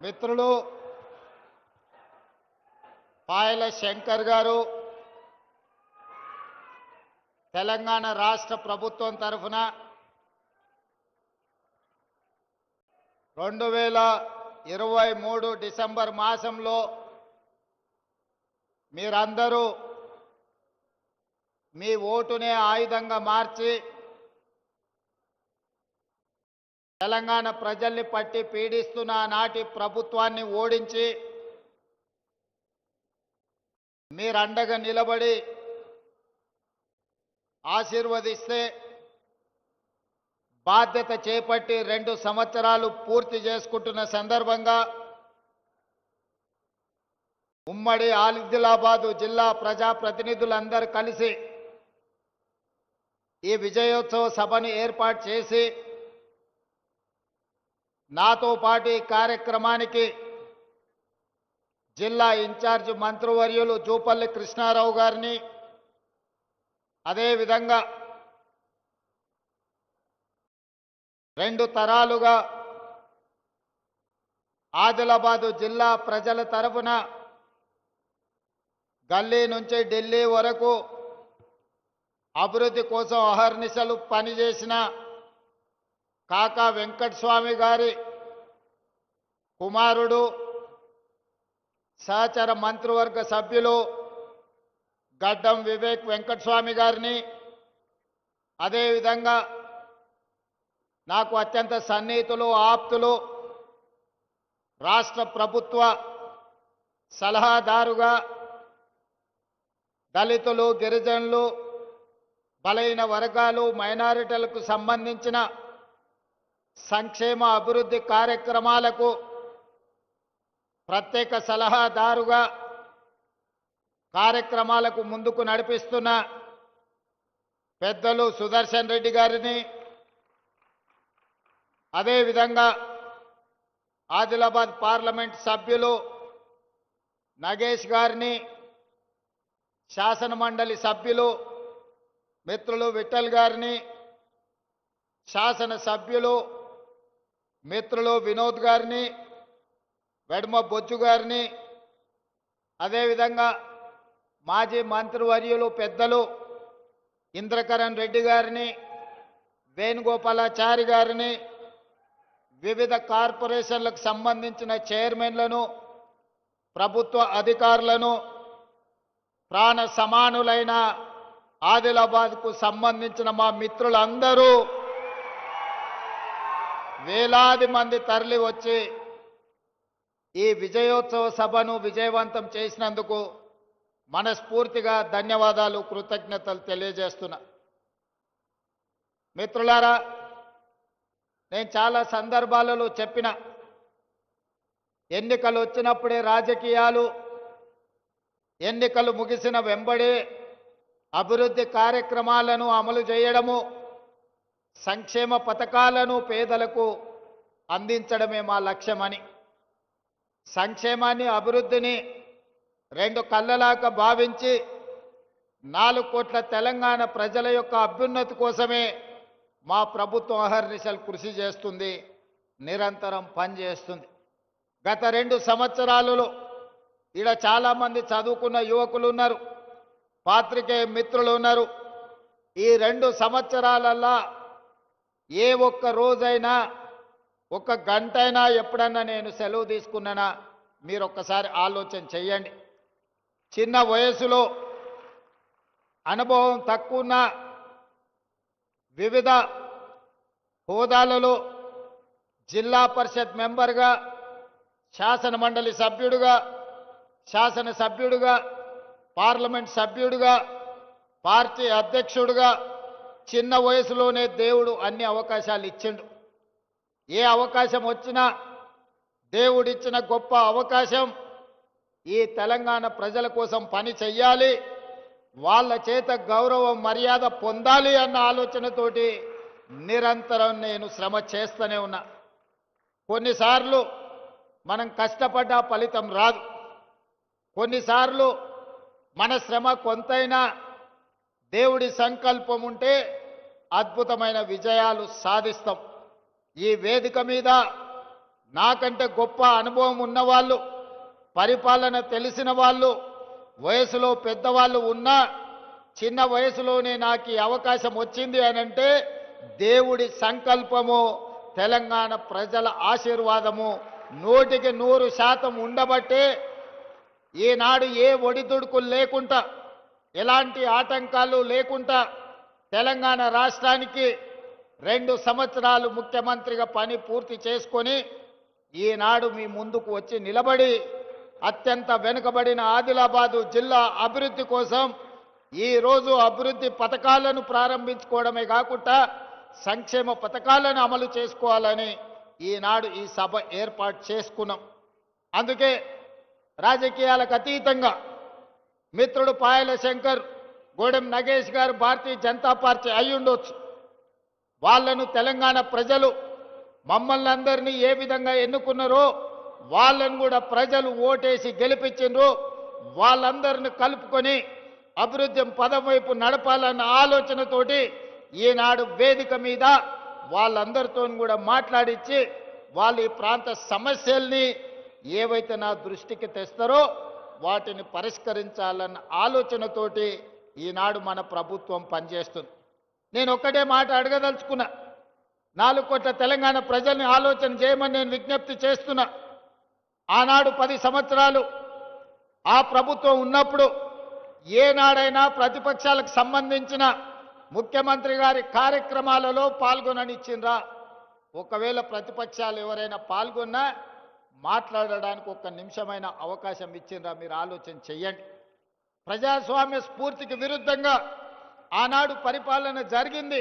మిత్రులు పాయల శంకర్ గారు తెలంగాణ రాష్ట్ర ప్రభుత్వం తరఫున రెండు వేల ఇరవై మూడు డిసెంబర్ మాసంలో మీరందరూ మీ ఓటునే ఆయుధంగా మార్చి తెలంగాణ ప్రజల్ని పట్టి పీడిస్తున్న నాటి ప్రభుత్వాన్ని ఓడించి మీరండగా నిలబడి ఆశీర్వదిస్తే బాధ్యత చేపట్టి రెండు సంవత్సరాలు పూర్తి చేసుకుంటున్న సందర్భంగా ఉమ్మడి ఆదిలాబాదు జిల్లా ప్రజాప్రతినిధులందరూ కలిసి ఈ విజయోత్సవ సభను ఏర్పాటు చేసి నాతో పాటు ఈ కార్యక్రమానికి జిల్లా ఇన్ఛార్జ్ మంత్రివర్యులు జూపల్లి కృష్ణారావు గారిని అదేవిధంగా రెండు తరాలుగా ఆదిలాబాదు జిల్లా ప్రజల తరఫున గల్లీ నుంచి ఢిల్లీ వరకు అభివృద్ధి కోసం అహర్నిశలు పనిచేసిన కాకా వెంకటస్వామి గారి కుమారుడు సహచర మంత్రివర్గ సభ్యులు గడ్డం వివేక్ వెంకటస్వామి గారిని. అదేవిధంగా నాకు అత్యంత సన్నిహితులు ఆప్తులు రాష్ట్ర ప్రభుత్వ సలహాదారుగా దళితులు గిరిజనులు బలైన వర్గాలు మైనారిటీలకు సంబంధించిన సంక్షేమ అభివృద్ధి కార్యక్రమాలకు ప్రత్యేక సలహాదారుగా కార్యక్రమాలకు ముందుకు నడిపిస్తున్న పెద్దలు సుదర్శన్ రెడ్డి గారిని అదేవిధంగా ఆదిలాబాద్ పార్లమెంట్ సభ్యులు నగేష్ గారిని శాసన మండలి సభ్యులు మిత్రులు విఠల్ గారిని శాసన సభ్యులు మిత్రులు వినోద్ గారిని వెడమ బొచ్చు గారిని అదేవిధంగా మాజీ మంత్రివర్యులు పెద్దలు ఇంద్రకరణ్ రెడ్డి గారిని వేణుగోపాలాచారి గారిని వివిధ కార్పొరేషన్లకు సంబంధించిన చైర్మన్లను ప్రభుత్వ అధికారులను ప్రాణ సమానులైన ఆదిలాబాద్కు సంబంధించిన మా మిత్రులందరూ వేలాది మంది తరలి వచ్చి ఈ విజయోత్సవ సభను విజయవంతం చేసినందుకు మనస్ఫూర్తిగా ధన్యవాదాలు కృతజ్ఞతలు తెలియజేస్తున్నా. మిత్రులారా నేను చాలా సందర్భాలలో చెప్పిన ఎన్నికలు వచ్చినప్పుడే రాజకీయాలు ఎన్నికలు ముగిసిన వెంబడే అభివృద్ధి కార్యక్రమాలను అమలు చేయడము సంక్షేమ పథకాలను పేదలకు అందించడమే మా లక్ష్యమని సంక్షేమాన్ని అభివృద్ధిని రెండు కళ్ళలాగా భావించి నాలుగు కోట్ల తెలంగాణ ప్రజల యొక్క అభ్యున్నతి కోసమే మా ప్రభుత్వం అహర్నిశలు కృషి చేస్తుంది నిరంతరం పనిచేస్తుంది. గత రెండు సంవత్సరాలలో ఈడ చాలామంది చదువుకున్న యువకులు ఉన్నారు పాత్రికేయ మిత్రులు ఉన్నారు. ఈ రెండు సంవత్సరాలల్లా ఏ ఒక్క రోజైనా ఒక గంట అయినా ఎప్పుడన్నా నేను సెలవు తీసుకున్నానా మీరు ఒక్కసారి ఆలోచన చెయ్యండి. చిన్న వయసులో అనుభవం తక్కువన్న వివిధ హోదాలలో జిల్లా పరిషత్ మెంబర్గా శాసన మండలి సభ్యుడుగా శాసన సభ్యుడుగా పార్లమెంట్ సభ్యుడుగా పార్టీ అధ్యక్షుడుగా చిన్న వయసులోనే దేవుడు అన్ని అవకాశాలు ఇచ్చిండు. ఏ అవకాశం వచ్చినా దేవుడిచ్చిన గొప్ప అవకాశం ఈ తెలంగాణ ప్రజల కోసం పని చెయ్యాలి వాళ్ళ చేత గౌరవం మర్యాద పొందాలి అన్న ఆలోచనతోటి నిరంతరం నేను శ్రమ చేస్తూనే ఉన్నా. కొన్నిసార్లు మనం కష్టపడ్డ ఫలితం రాదు. కొన్నిసార్లు మన శ్రమ కొంతైనా దేవుడి సంకల్పం ఉంటే అద్భుతమైన విజయాలు సాధిస్తాం. ఈ వేదిక మీద నాకంటే గొప్ప అనుభవం ఉన్నవాళ్ళు పరిపాలన తెలిసిన వాళ్ళు వయసులో పెద్దవాళ్ళు ఉన్నా చిన్న వయసులోనే నాకు ఈ అవకాశం వచ్చింది అని అంటే దేవుడి సంకల్పము తెలంగాణ ప్రజల ఆశీర్వాదము నూటికి నూరు శాతం ఉండబట్టే ఈనాడు ఏ ఒడిదుడుకులు లేకుండా ఎలాంటి ఆటంకాలు లేకుండా తెలంగాణ రాష్ట్రానికి రెండు సంవత్సరాలు ముఖ్యమంత్రిగా పని పూర్తి చేసుకొని ఈనాడు మీ ముందుకు వచ్చి నిలబడి అత్యంత వెనుకబడిన ఆదిలాబాదు జిల్లా అభివృద్ధి కోసం ఈరోజు అభివృద్ధి పథకాలను ప్రారంభించుకోవడమే కాకుండా సంక్షేమ పథకాలను అమలు చేసుకోవాలని ఈనాడు ఈ సభ ఏర్పాటు చేసుకున్నాం. అందుకే రాజకీయాలకు అతీతంగా మిత్రుడు పాయల శంకర్ గోడెం నగేష్ గారు భారతీయ జనతా పార్టీ అయి ఉండొచ్చు వాళ్ళను తెలంగాణ ప్రజలు మమ్మల్ని అందరినీ ఏ విధంగా ఎన్నుకున్నారో వాళ్ళను కూడా ప్రజలు ఓటేసి గెలిపించిండ్రు వాళ్ళందరిని కలుపుకొని అభివృద్ధి పదం వైపు నడపాలన్న ఆలోచనతోటి ఈనాడు వేదిక మీద వాళ్ళందరితో కూడా మాట్లాడించి వాళ్ళ ఈ ప్రాంత సమస్యల్ని ఏవైతే నా దృష్టికి తెస్తారో వాటిని పరిష్కరించాలన్న ఆలోచనతోటి ఈనాడు మన ప్రభుత్వం పనిచేస్తుంది. నేను ఒక్కటే మాట అడగదలుచుకున్నా. నాలుగు కోట్ల తెలంగాణ ప్రజల్ని ఆలోచన చేయమని నేను విజ్ఞప్తి చేస్తున్నా. ఆనాడు పది సంవత్సరాలు ఆ ప్రభుత్వం ఉన్నప్పుడు ఏనాడైనా ప్రతిపక్షాలకు సంబంధించిన ముఖ్యమంత్రి గారి కార్యక్రమాలలో పాల్గొననిచ్చిండ్రా? ఒకవేళ ప్రతిపక్షాలు ఎవరైనా పాల్గొన్నా మాట్లాడడానికి ఒక్క నిమిషమైన అవకాశం ఇచ్చిండ్రా? మీరు ఆలోచన చెయ్యండి. ప్రజాస్వామ్య స్ఫూర్తికి విరుద్ధంగా ఆనాడు పరిపాలన జరిగింది.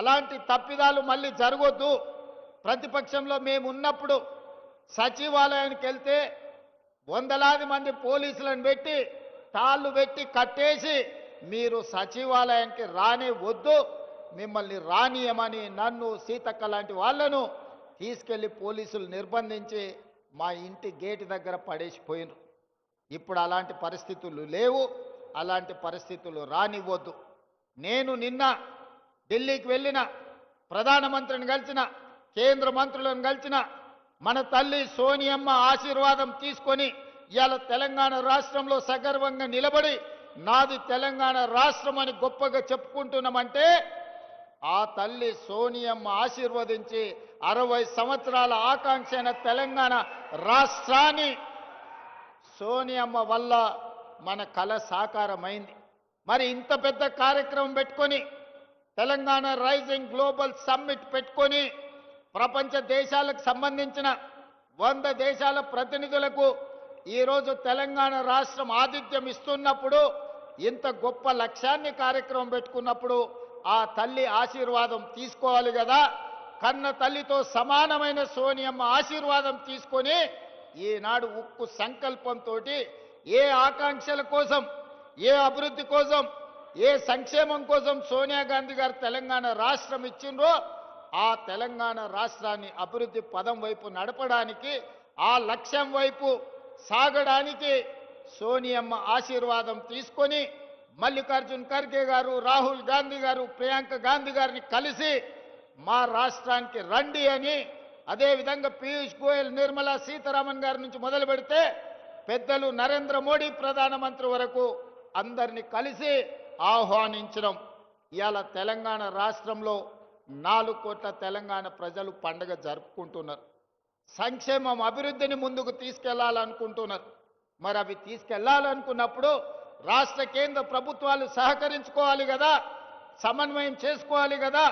అలాంటి తప్పిదాలు మళ్ళీ జరగొద్దు. ప్రతిపక్షంలో మేము ఉన్నప్పుడు సచివాలయానికి వెళ్తే వందలాది మంది పోలీసులను పెట్టి తాళ్ళు పెట్టి కట్టేసి మీరు సచివాలయానికి రానే వద్దు మిమ్మల్ని రానియమని నన్ను సీతక్క లాంటి వాళ్ళను తీసుకెళ్ళి పోలీసులు నిర్బంధించి మా ఇంటి గేటు దగ్గర పడేసిపోయినారు ఇప్పుడు అలాంటి పరిస్థితులు లేవు అలాంటి పరిస్థితులు రానివ్వద్దు. నేను నిన్న ఢిల్లీకి వెళ్ళిన ప్రధానమంత్రిని కలిసిన కేంద్ర మంత్రులను కలిసిన మన తల్లి సోనియమ్మ ఆశీర్వాదం తీసుకొని ఇవాళ తెలంగాణ రాష్ట్రంలో సగర్వంగా నిలబడి నాది తెలంగాణ రాష్ట్రం అని గొప్పగా చెప్పుకుంటున్నామంటే ఆ తల్లి సోనియమ్మ ఆశీర్వదించి అరవై సంవత్సరాల ఆకాంక్ష తెలంగాణ రాష్ట్రాన్ని సోనియమ్మ వల్ల మన కళ సాకారమైంది. మరి ఇంత పెద్ద కార్యక్రమం పెట్టుకొని తెలంగాణ రైజింగ్ గ్లోబల్ సమ్మిట్ పెట్టుకొని ప్రపంచ దేశాలకు సంబంధించిన వంద దేశాల ప్రతినిధులకు ఈరోజు తెలంగాణ రాష్ట్రం ఆతిథ్యం ఇస్తున్నప్పుడు ఇంత గొప్ప లక్ష్యాన్ని కార్యక్రమం పెట్టుకున్నప్పుడు ఆ తల్లి ఆశీర్వాదం తీసుకోవాలి కదా. కన్న తల్లితో సమానమైన సోనియమ్మ ఆశీర్వాదం తీసుకొని ఈనాడు ఉక్కు సంకల్పంతో ఏ ఆకాంక్షల కోసం ఏ అభివృద్ధి కోసం ఏ సంక్షేమం కోసం సోనియా గాంధీ గారు తెలంగాణ రాష్ట్రం ఇచ్చిండ్రో ఆ తెలంగాణ రాష్ట్రాన్ని అభివృద్ధి పదం వైపు నడపడానికి ఆ లక్ష్యం వైపు సాగడానికి సోనియమ్మ ఆశీర్వాదం తీసుకొని మల్లికార్జున్ ఖర్గే గారు రాహుల్ గాంధీ గారు ప్రియాంక గాంధీ గారిని కలిసి మా రాష్ట్రానికి రండి అని అదేవిధంగా పీయూష్ గోయల్ నిర్మలా సీతారామన్ గారి నుంచి మొదలు పెడితే పెద్దలు నరేంద్ర మోడీ ప్రధానమంత్రి వరకు అందరిని కలిసి ఆహ్వానించడం. ఇవాళ తెలంగాణ రాష్ట్రంలో నాలుగు కోట్ల తెలంగాణ ప్రజలు పండగ జరుపుకుంటున్నారు. సంక్షేమం అభివృద్ధిని ముందుకు తీసుకెళ్ళాలనుకుంటున్నారు. మరి అవి తీసుకెళ్ళాలనుకున్నప్పుడు రాష్ట్ర కేంద్ర ప్రభుత్వాలు సహకరించుకోవాలి కదా సమన్వయం చేసుకోవాలి కదా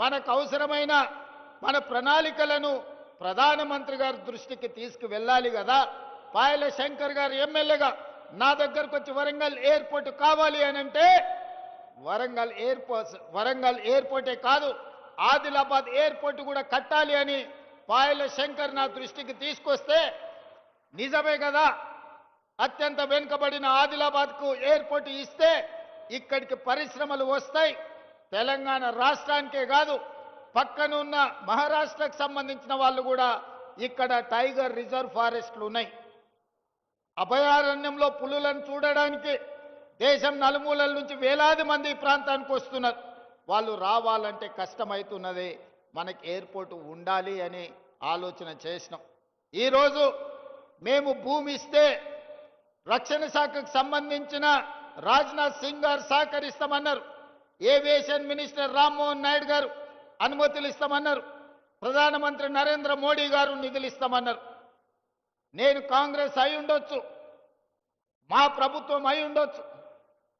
మనకు అవసరమైన మన ప్రణాళికలను ప్రధానమంత్రి గారి దృష్టికి తీసుకువెళ్ళాలి కదా. పాయల శంకర్ గారు ఎమ్మెల్యేగా నా దగ్గరకు వచ్చి వరంగల్ ఎయిర్పోర్ట్ కావాలి అని అంటే వరంగల్ ఎయిర్పోర్ట్ వరంగల్ ఎయిర్పోర్టే కాదు ఆదిలాబాద్ ఎయిర్పోర్ట్ కూడా కట్టాలి అని పాయల శంకర్ నా దృష్టికి తీసుకొస్తే నిజమే కదా. అత్యంత వెనుకబడిన ఆదిలాబాద్కు ఎయిర్పోర్ట్ ఇస్తే ఇక్కడికి పరిశ్రమలు వస్తాయి. తెలంగాణ రాష్ట్రానికే కాదు పక్కనున్న మహారాష్ట్రకు సంబంధించిన వాళ్ళు కూడా ఇక్కడ టైగర్ రిజర్వ్ ఫారెస్ట్లు ఉన్నాయి అభయారణ్యంలో పులులను చూడడానికి దేశం నలుమూలల నుంచి వేలాది మంది ఈ ప్రాంతానికి వస్తున్నారు. వాళ్ళు రావాలంటే కష్టమవుతున్నది మనకి ఎయిర్పోర్ట్ ఉండాలి అని ఆలోచన చేసినాం. ఈరోజు మేము భూమి ఇస్తే రక్షణ శాఖకు సంబంధించిన రాజ్నాథ్ సింగ్ గారు సహకరిస్తామన్నారు. ఏవియేషన్ మినిస్టర్ రామ్మోహన్ నాయుడు గారు అనుమతులు ఇస్తామన్నారు. ప్రధానమంత్రి నరేంద్ర మోడీ గారు నిధులు ఇస్తామన్నారు. నేను కాంగ్రెస్ అయి ఉండొచ్చు. మా ప్రభుత్వం అయి ఉండొచ్చు.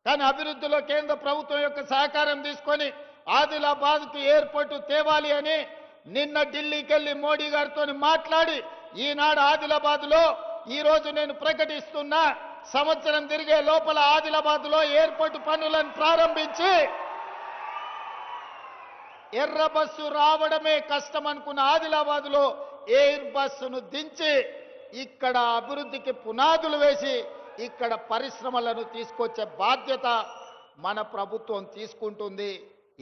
కానీ అభివృద్ధిలో కేంద్ర ప్రభుత్వం యొక్క సహకారం తీసుకొని ఆదిలాబాద్కు ఎయిర్పోర్టు తేవాలి అని నిన్న ఢిల్లీకి వెళ్ళి మోడీ గారితో మాట్లాడి ఈనాడు ఆదిలాబాద్లో ఈరోజు నేను ప్రకటిస్తున్నా సంవత్సరం తిరిగే లోపల ఆదిలాబాద్లో ఎయిర్పోర్టు పనులను ప్రారంభించి ఎర్ర బస్సు రావడమే కష్టం అనుకున్న ఆదిలాబాద్లో ఎయిర్ బస్సును దించి ఇక్కడ అభివృద్ధికి పునాదులు వేసి ఇక్కడ పరిశ్రమలను తీసుకొచ్చే బాధ్యత మన ప్రభుత్వం తీసుకుంటుంది.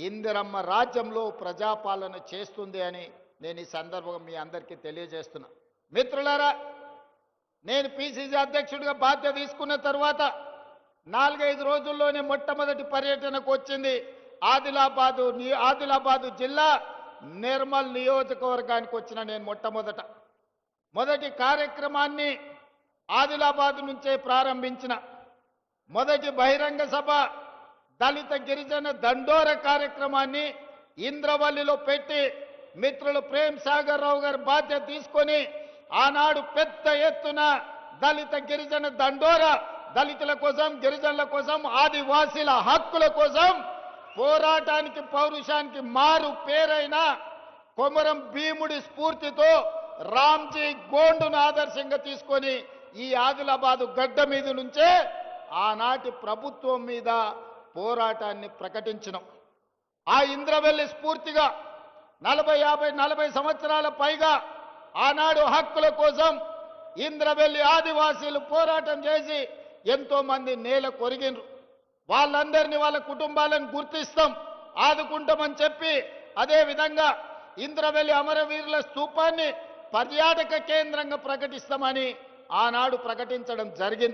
ఇందిరమ్మ రాజ్యంలో ప్రజాపాలన చేస్తుంది అని నేను ఈ సందర్భంగా మీ అందరికీ తెలియజేస్తున్నా. మిత్రులారా నేను పిసిసి అధ్యక్షుడిగా బాధ్యత తీసుకున్న తర్వాత నాలుగైదు రోజుల్లోనే మొట్టమొదటి పర్యటనకు వచ్చింది ఆదిలాబాదు ని- ఆదిలాబాదు జిల్లా నిర్మల్ నియోజకవర్గానికి వచ్చిన నేను మొట్టమొదట. మొదటి కార్యక్రమాన్ని ఆదిలాబాద్ నుంచే ప్రారంభించిన. మొదటి బహిరంగ సభ దళిత గిరిజన దండోర కార్యక్రమాన్ని ఇంద్రవల్లిలో పెట్టి మిత్రులు ప్రేమ్ సాగర్ రావు గారి బాధ్యత తీసుకొని ఆనాడు పెద్ద ఎత్తున దళిత గిరిజన దండోర దళితుల కోసం గిరిజనుల కోసం ఆదివాసీల హక్కుల కోసం పోరాటానికి పౌరుషానికి మారు పేరైన కొమరం భీముడి స్ఫూర్తితో రామ్జీ గోండును ఆదర్శంగా తీసుకొని ఈ ఆదిలాబాదు గడ్డ మీద నుంచే ఆనాటి ప్రభుత్వం మీద పోరాటాన్ని ప్రకటించినాం. ఆ ఇంద్రవెల్లి స్ఫూర్తిగా నలభై యాభై నలభై సంవత్సరాల పైగా ఆనాడు హక్కుల కోసం ఇంద్రవెల్లి ఆదివాసీలు పోరాటం చేసి ఎంతో మంది నేల కొరిగినరు. వాళ్ళందరినీ వాళ్ళ కుటుంబాలను గుర్తిస్తాం ఆదుకుంటామని చెప్పి అదే విధంగా ఇంద్రవెల్లి అమరవీరుల స్థూపాన్ని పర్యాటక కేంద్రంగా ప్రకటిస్తామని ఆనాడు ప్రకటించడం జరిగింది.